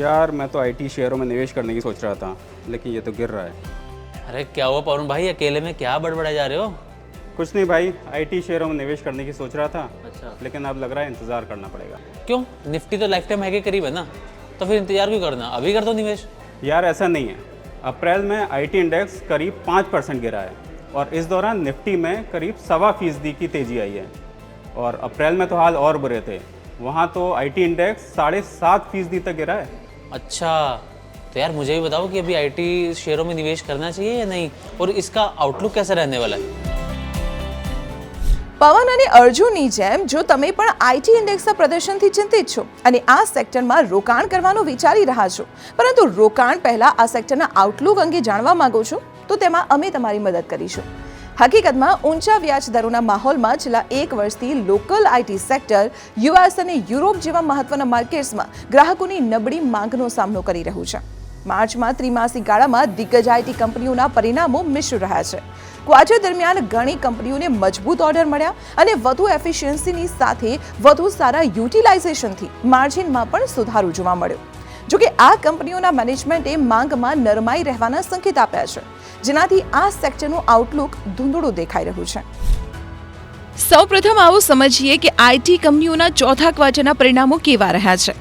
यार मैं तो आईटी शेयरों में निवेश करने की सोच रहा था लेकिन ये तो गिर रहा है। अरे क्या हुआ पवन भाई? अकेले में क्या बड़बड़ा जा रहे हो? कुछ नहीं भाई आईटी शेयरों में निवेश करने की सोच रहा था अच्छा। लेकिन अब लग रहा है इंतज़ार करना पड़ेगा। क्यों? निफ्टी तो लाइफ टाइम है के करीब है ना तो फिर इंतज़ार क्यों करना? अभी कर दो निवेश। यार ऐसा नहीं है। अप्रैल में आईटी इंडेक्स करीब पाँच परसेंट गिरा है और इस दौरान निफ्टी में करीब सवा फ़ीसदी की तेज़ी आई है। और अप्रैल में तो हाल और बुरे थे वहाँ तो आईटी इंडेक्स साढ़े सात फ़ीसदी तक गिरा है। अच्छा तो यार मुझे भी बताओ कि अभी आईटी शेयरों में निवेश करना चाहिए या नहीं और इसका आउटलुक कैसा रहने वाला है પવન અને અર્જુનની જેમ જો તમે પણ આઈટી ઇન્ડેક્સના પ્રદર્શનથી ચિંતિત છો અને આ સેક્ટરમાં રોકાણ કરવાનું વિચારી રહ્યા છો પરંતુ રોકાણ પહેલા આ સેક્ટરના આઉટલુક અંગે જાણવા માંગો છો તો તેમાં અમે તમારી મદદ કરીશું હકીકતમાં ઊંચા વ્યાજ દરોના માહોલમાં છેલ્લા એક વર્ષથી લોકલ આઈટી સેક્ટર, યુએસ અને યુરોપ જેવા મહત્વના માર્કેટ્સમાં ગ્રાહકોની નબળી માંગનો સામનો કરી રહ્યું છે. માર્ચમાં ત્રિમાસિક ગાળામાં દિગ્ગજ આઈટી કંપનીઓના પરિણામો મિશ્ર રહ્યા છે. ક્વાર્ટર દરમિયાન ઘણી કંપનીઓને મજબૂત ઓર્ડર મળ્યા અને વધુ એફિશિયન્સીની સાથે વધુ સારા યુટિલાઇઝેશનથી માર્જિનમાં પણ સુધારો જોવા મળ્યો. જોકે આ કંપનીઓના મેનેજમેન્ટે માંગમાં નરમાઈ રહેવાના સંકેત આપ્યા છે, જેનાથી આ સેક્ટરનું આઉટલુક ધૂંધળું દેખાઈ રહ્યું છે. સૌપ્રથમ આવો સમજીએ કે આઈટી કંપનીઓના ચોથા ક્વાર્ટરના પરિણામો કેવા રહ્યા છે.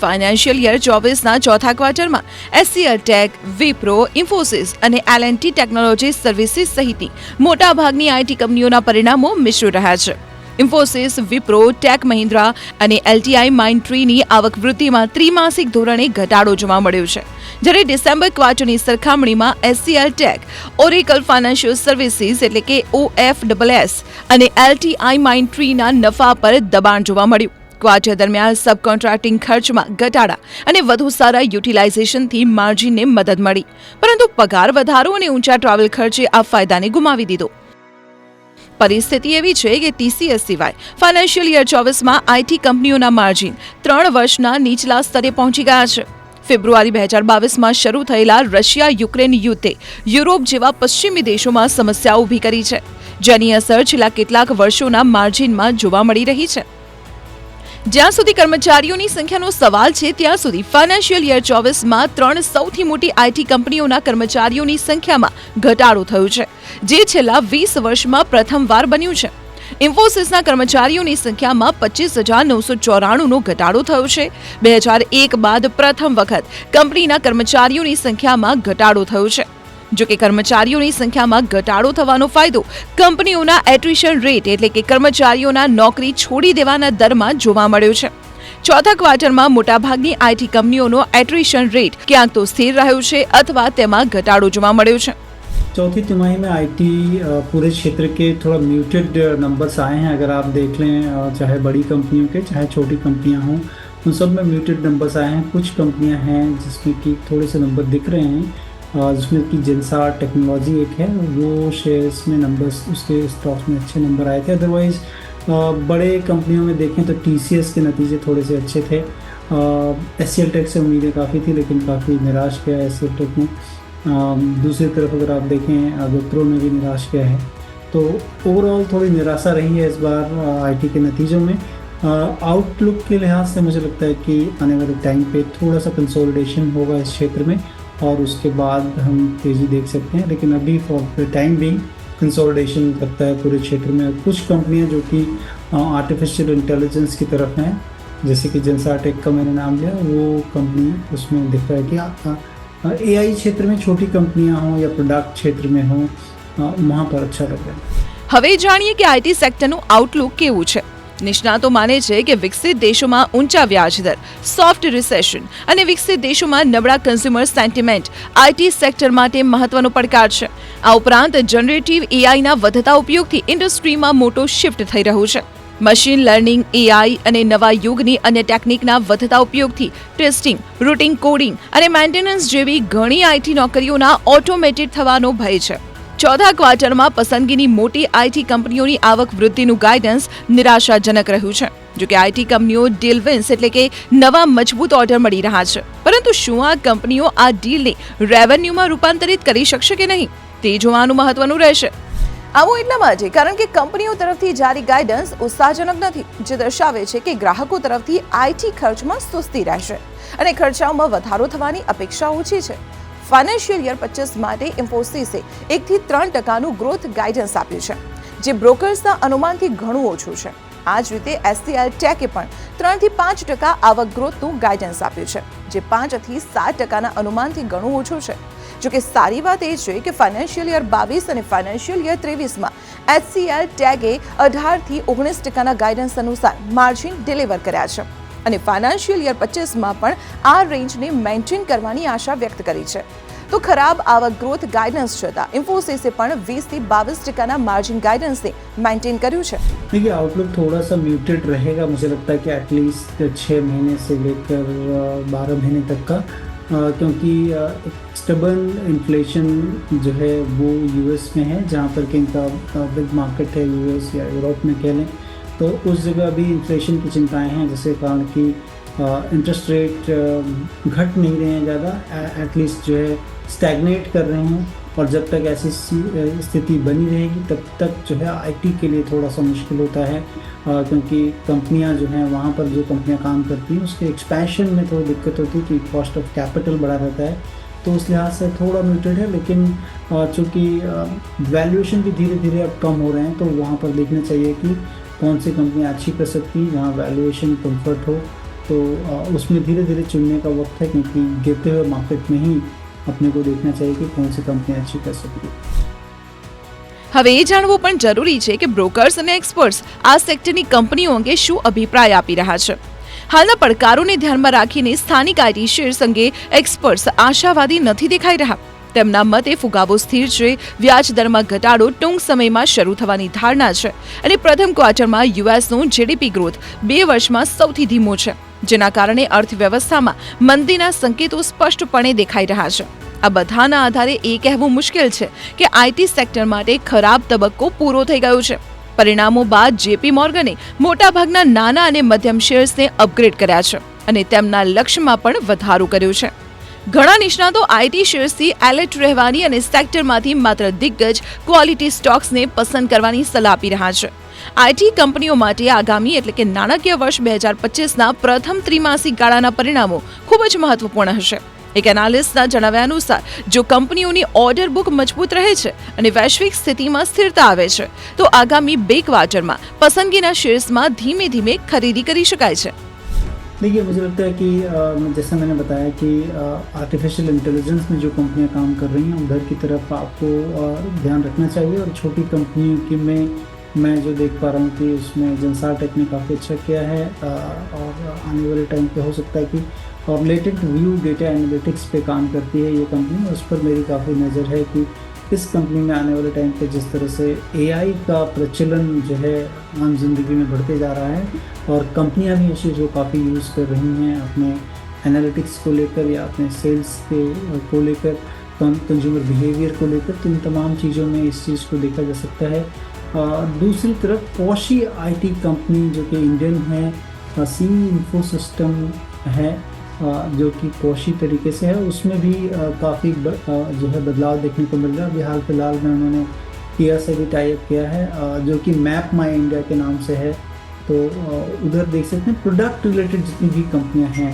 ફાઇનાન્શિયલ યર ચોવીસના ચોથા ક્વાર્ટરમાં એસસીઆર ટેક વિપ્રો ઇન્ફોસિસ અને એલ એલએનટી ટેકનોલોજી સર્વિસીસ સહિતની મોટાભાગની આઈટી કંપનીઓના પરિણામો મિશ્ર રહ્યા છે. ઇન્ફોસિસ વિપ્રો ટેક મહિન્દ્રા અને એલટીઆઈ માઇન્ડ ટ્રીની આવક વૃદ્ધિમાં ત્રિમાસિક ધોરણે ઘટાડો જોવા મળ્યો છે. જ્યારે ડિસેમ્બર ક્વાર્ટરની સરખામણીમાં HCL tech Oracle financial services એટલે કે ઓએફ એસ અને એલટીઆઈ માઇન્ડ ટ્રીના નફા પર દબાણ જોવા મળ્યું. ક્વાર્ટર દરમિયાન સબ કોન્ટ્રાક્ટિંગ ખર્ચમાં ઘટાડા અને વધુ સારા યુટિલાઇઝેશનથી માર્જિનને મદદ મળી. પરંતુ પગાર વધારો અને ઊંચા ટ્રાવેલ ખર્ચે આ ફાયદાને ગુમાવી દીધો. પરિસ્થિતિ એવી છે કે ટીસીએસ સિવાય ફાઇનાન્શિયલ યર ચોવીસમાં આઈટી કંપનીઓના માર્જિન ત્રણ વર્ષના નીચલા સ્તરે પહોંચી ગયા છે. ફેબ્રુઆરી બે હજાર બાવીસમાં શરૂ થયેલા રશિયા યુક્રેન યુદ્ધે યુરોપ જેવા પશ્ચિમી દેશોમાં સમસ્યાઓ ઊભી કરી છે. જેની અસર છેલ્લા કેટલાક વર્ષોના માર્જિનમાં જોવા મળી રહી છે. જ્યાં સુધી કર્મચારીઓની સંખ્યાનો સવાલ છે, ત્યાં સુધી ફાઇનાન્શિયલ યર ચોવીસમાં ત્રણ સૌથી મોટી આઈટી કંપનીઓના કર્મચારીઓની સંખ્યામાં ઘટાડો થયો છે, જે છેલ્લા વીસ વર્ષમાં પ્રથમવાર બન્યું છે. ઇન્ફોસિસના કર્મચારીઓની સંખ્યામાં પચીસ હજાર નવસો ચોરાણુંનો ઘટાડો થયો છે. બે હજાર એક બાદ પ્રથમ વખત કંપનીના કર્મચારીઓની સંખ્યામાં ઘટાડો થયો છે. જો કે કર્મચારીઓની સંખ્યામાં ઘટાડો થવાનો ફાયદો કંપનીઓના એટ્રિશન રેટ એટલે કે કર્મચારીઓના નોકરી છોડી દેવાના દરમાં જોવા મળ્યો છે ચોથા ક્વાર્ટરમાં મોટાભાગની આઈટી કંપનીઓનો એટ્રિશન રેટ ક્યાંક તો સ્થિર રહ્યો છે અથવા તેમાં ઘટાડો જોવા મળ્યો છે चौथी तिमाही में आईटी अ, पूरे क्षेत्र के थोड़ा म्यूटेड नंबर्स आए हैं अगर आप देख लें अ, चाहे बड़ी कंपनियों के चाहे छोटी कंपनियां हों उन सब में म्यूटेड नंबर्स आए हैं कुछ कंपनियां हैं जिसमें कि थोड़े से नंबर दिख रहे हैं अ, जिसमें कि जिनसा टेक्नोलॉजी एक है, वो शेयर्स में नंबर्स उसके स्टॉक्स में अच्छे नंबर आए थे। अदरवाइज़ बड़े कंपनियों में देखें तो टीसीएस के नतीजे थोड़े से अच्छे थे। एस टेक से उम्मीदें काफ़ी थी, लेकिन काफ़ी निराश किया एस सी टेक ने। दूसरी तरफ़ अगर आप देखें विप्रो ने भी निराश किया है। तो ओवरऑल थोड़ी निराशा रही है इस बार आईटी के नतीजों में। आउटलुक के लिहाज से मुझे लगता है कि आने वाले टाइम पे थोड़ा सा कंसोलिडेशन होगा इस क्षेत्र में। और उसके बाद हम तेज़ी देख सकते हैं लेकिन अभी फॉर द टाइम भी कंसोलिडेशन लगता है पूरे क्षेत्र में कुछ कंपनियां जो कि आर्टिफिशियल इंटेलिजेंस की तरफ हैं जैसे कि जनसाटेक का मैंने नाम लिया वो कंपनी उसमें दिख रहा है कि ए आई क्षेत्र में छोटी कंपनियां हों या प्रोडक्ट क्षेत्र में हों अ, वहाँ पर अच्छा लग रहा है હવે જાણીએ કે આઈટી સેક્ટરનું આઉટલુક કેવું છે નિષ્ણાતો માને છે કે વિકસિત દેશોમાં ઊંચા વ્યાજદર સોફ્ટ રિસેશન અને વિકસિત દેશોમાં નબળા કન્ઝ્યુમર સેન્ટિમેન્ટ આઈટી સેક્ટર માટે મહત્વનો પડકાર છે. આ ઉપરાંત જનરેટિવ એઆઈના વધતા ઉપયોગથી ઇન્ડસ્ટ્રીમાં મોટો શિફ્ટ થઈ રહ્યું છે. મશીન લર્નિંગ એઆઈ અને નવા યુગની અન્ય ટેકનિકના વધતા ઉપયોગથી ટેસ્ટિંગ રૂટિંગ કોડિંગ અને મેન્ટેનન્સ જેવી ઘણી આઈટી નોકરીઓના ઓટોમેટેડ થવાનો ભય છે. ચોથા ક્વાર્ટરમાં પસંદગીની મોટી આઈટી કંપનીઓની આવક વૃદ્ધિનું ગાઈડન્સ નિરાશાજનક રહ્યું છે. જોકે આઈટી કંપનીઓ ડીલ વિન્સ એટલે કે નવા મજબૂત ઓર્ડર મળી રહ્યા છે. પરંતુ શું આ કંપનીઓ આ ડીલને રેવન્યુમાં રૂપાંતરિત કરી શકશે કે નહીં? તે જોવાનું મહત્વનું રહેશે. આવું એટલા માટે કારણ કે કંપનીઓ તરફથી જારી ગાઈડન્સ ઉત્સાહજનક નથી, જે દર્શાવે છે કે ગ્રાહકો તરફથી આઈટી ખર્ચમાં સુસ્તી રહેશે. અને ખર્ચાઓમાં વધારો થવાની અપેક્ષા ઓછી છે. ફાઇનાન્શિયલ યર પચીસ માટે ઇન્ફોસિસે એકથી ત્રણ ટકાનું ગ્રોથ ગાઈડન્સ આપ્યું છે, જે બ્રોકર્સના અનુમાનથી ઘણું ઓછું છે. આ જ રીતે એસસીઆઈ ટેકે પણ ત્રણથી પાંચ ટકા આવક ગ્રોથનું ગાઈડન્સ આપ્યું છે, જે પાંચથી સાત ટકાના અનુમાનથી ઘણું ઓછું છે. જોકે સારી વાત એ છે કે ફાઇનાન્શિયલ યર બાવીસ અને ફાઇનાન્શિયલ યર ત્રેવીસમાં એચસીએલ ટેગે અઢારથી ઓગણીસ ટકાના ગાઈડન્સ અનુસાર માર્જિન ડિલિવર કર્યા છે. અને ફાઇનાન્શિયલ યર પચીસમાં પણ આ રેન્જને મેન્ટેન કરવાની આશા વ્યક્ત કરી છે તો ખરાબ આવક ગ્રોથ ગાઈડન્સ છતાં ઇન્ફોસિસે પણ વીસથી બાવીસ ટકાના માર્જિન ગાઈડન્સને મેન્ટેન કર્યું છે देखिए आउटलुक थोड़ा सा म्यूटेड रहेगा मुझे लगता है कि एटलीस्ट छः महीने से लेकर बारह महीने तक का अ, क्योंकि स्टेबल इन्फ्लेशन जो है वो यूएस में है जहाँ पर कि इनका बिग मार्केट है यूएस या यूरोप में कह लें तो उस जगह भी इन्फ्लेशन की चिंताएँ हैं जिसके कारण कि इंटरेस्ट रेट घट नहीं रहे हैं ज़्यादा एटलीस्ट जो है स्टैगनेट कर रहे हैं और जब तक ऐसी स्थिति बनी रहेगी, तब तक जो है आईटी के लिए थोड़ा सा मुश्किल होता है क्योंकि कंपनियाँ जो हैं वहाँ पर जो कंपनियाँ काम करती हैं, उसके एक्सपेंशन में थोड़ी दिक्कत होती है कि कॉस्ट ऑफ़ कैपिटल बढ़ा रहता है। तो उस लिहाज से थोड़ा म्यूटेड है, लेकिन चूँकि वैल्यूएशन भी धीरे धीरे अब कम हो रहे हैं तो वहाँ पर देखना चाहिए कि कौन सी कंपनियाँ अच्छी कर सकती हैं जहाँ वैल्यूएशन कम्फर्ट हो तो अ, उसमें धीरे धीरे चुनने का वक्त है क्योंकि गिरते हुए मार्केट में ही अपने को देखना चाहिए कि कौन सी कंपनियाँ अच्छी कर सकती है હવે એ જાણવું પણ જરૂરી છે કે બ્રોકર્સ અને એક્સપર્ટ્સ આ સેક્ટરની કંપનીઓ અંગે શું અભિપ્રાય આપી રહ્યા છે હાલના પડકારોને ધ્યાનમાં રાખીને સ્થાનિક આઈટી શેર્સ અંગે એક્સપર્ટ્સ આશાવાદી નથી દેખાઈ રહ્યા તેમના મતે ફુગાવો સ્થિર છે, વ્યાજ દરમાં ઘટાડો ટૂંક સમયમાં શરૂ થવાની ધારણા છે અને પ્રથમ ક્વાર્ટરમાં યુએસનો જીડીપી ગ્રોથ બે વર્ષમાં સૌથી ધીમો છે, જેના કારણે અર્થવ્યવસ્થામાં મંદીના સંકેતો સ્પષ્ટપણે દેખાઈ રહ્યા છે. આ બધાના આધારે એ કહેવું મુશ્કેલ છે કે આઈટી સેક્ટર માટે ખરાબ તબક્કો પૂરો થઈ ગયો છે. પરિણામો બાદ જેપી મોર્ગને મોટાભાગના નાના અને મધ્યમ શેર્સને અપગ્રેડ કર્યા છે અને તેમના લક્ષ્યમાં પણ વધારો કર્યો છે. ઘણા નિષ્ણાતો આઈટી શેર્સથી એલર્ટ રહેવાની અને સેક્ટરમાંથી માત્ર દિગ્ગજ ક્વોલિટી સ્ટોક્સને પસંદ કરવાની સલાહ આપી રહ્યા છે. આઈટી કંપનીઓ માટે આગામી એટલે કે નાણાકીય વર્ષ બે હજાર પચીસના પ્રથમ ત્રિમાસિક ગાળાના પરિણામો ખૂબ જ મહત્વપૂર્ણ હશે. એક એનાલિસ્ટના જણાવ્યા અનુસાર, જો કંપનીઓની ઓર્ડર બુક મજબૂત રહે છે અને વૈશ્વિક સ્થિતિમાં સ્થિરતા આવે છે, તો આગામી બે ક્વાર્ટરમાં પસંદગીના શેર્સમાં ધીમે ધીમે ખરીદી કરી શકાય છે. देखिए, मुझे लगता है कि जैसा मैंने बताया कि आर्टिफिशियल इंटेलिजेंस में जो कंपनियाँ काम कर रही हैं, उधर की तरफ़ आपको ध्यान रखना चाहिए और छोटी कंपनियों की में, मैं जो देख पा रहा हूँ कि उसमें जनसार टेक ने काफ़ी अच्छा किया है और आने वाले टाइम पे हो सकता है कि और लेटेंट व्यू डेटा एनालिटिक्स पे काम करती है ये कंपनी उस पर मेरी काफ़ी नज़र है कि इस कंपनी में आने वाले टाइम पे जिस तरह से एआई का प्रचलन जो है आम ज़िंदगी में बढ़ते जा रहा है और कंपनियाँ भी ऐसी जो काफ़ी यूज़ कर रही हैं अपने एनालिटिक्स को लेकर या अपने सेल्स के को लेकर कंज्यूमर बिहेवियर को लेकर तो इन तमाम चीज़ों में इस चीज़ को देखा जा सकता है। दूसरी तरफ़ पोशी आईटी कंपनी जो कि इंडियन है सी इंफो सिस्टम है जो कि कोशी तरीके से है, उसमें भी काफ़ी जो है बदलाव देखने को मिल रहा है। अभी हाल फ़िलहाल में उन्होंने किया से भी टाइप किया है जो कि मैप माई इंडिया के नाम से है। तो उधर देख सकते हैं प्रोडक्ट रिलेटेड जितनी भी कंपनियाँ हैं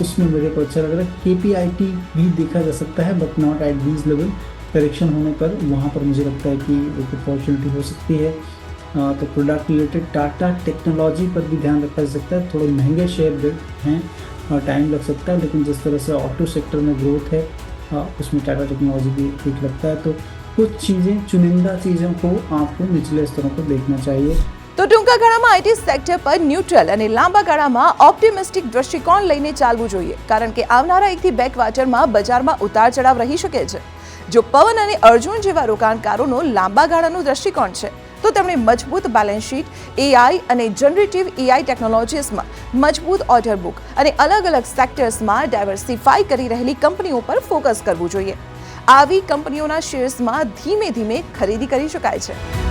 उसमें मेरे को अच्छा लग रहा है। के पी आई टी भी देखा जा सकता है but not at these level correction होने पर वहाँ पर मुझे लगता है कि एक अपॉर्चुनिटी हो सकती है। तो प्रोडक्ट रिलेटेड टाटा टेक्नोलॉजी पर भी ध्यान रखा जा सकता है। थोड़े महँगे शेयर हैं। टाइम लग सकता है लेकिन जिस तरह से ऑटो सेक्टर में ग्रोथ है अ, उसमें टाटा टेक्नोलॉजी भी ठीक लगता है तो कुछ चीज़ें चुनिंदा चीज़ों को आपको निचले स्तरों पर देखना चाहिए તો ટૂંકા ગાળામાં આઈટી સેક્ટર પર ન્યુટ્રલ અને લાંબા ગાળામાં ઓપ્ટિમિસ્ટિક દ્રષ્ટિકોણ લઈને ચાલવું જોઈએ કારણ કે આવનારા એકથી બે ક્વાર્ટરમાં બજારમાં ઉતાર ચઢાવ રહી શકે છે જો પવન અને અર્જુન જેવા રોકાણકારોનો લાંબા ગાળાનું દ્રષ્ટિકોણ છે તો તેમણે મજબૂત બેલેન્સ શીટ એઆઈ અને જનરેટિવ એઆઈ ટેકનોલોજીસમાં મજબૂત ઓર્ડર બુક અને અલગ અલગ સેક્ટર્સમાં ડાયવર્સિફાઈ કરી રહેલી કંપનીઓ પર ફોકસ કરવું જોઈએ. આવી કંપનીઓના શેર્સમાં ધીમે ધીમે ખરીદી કરી શકાય છે.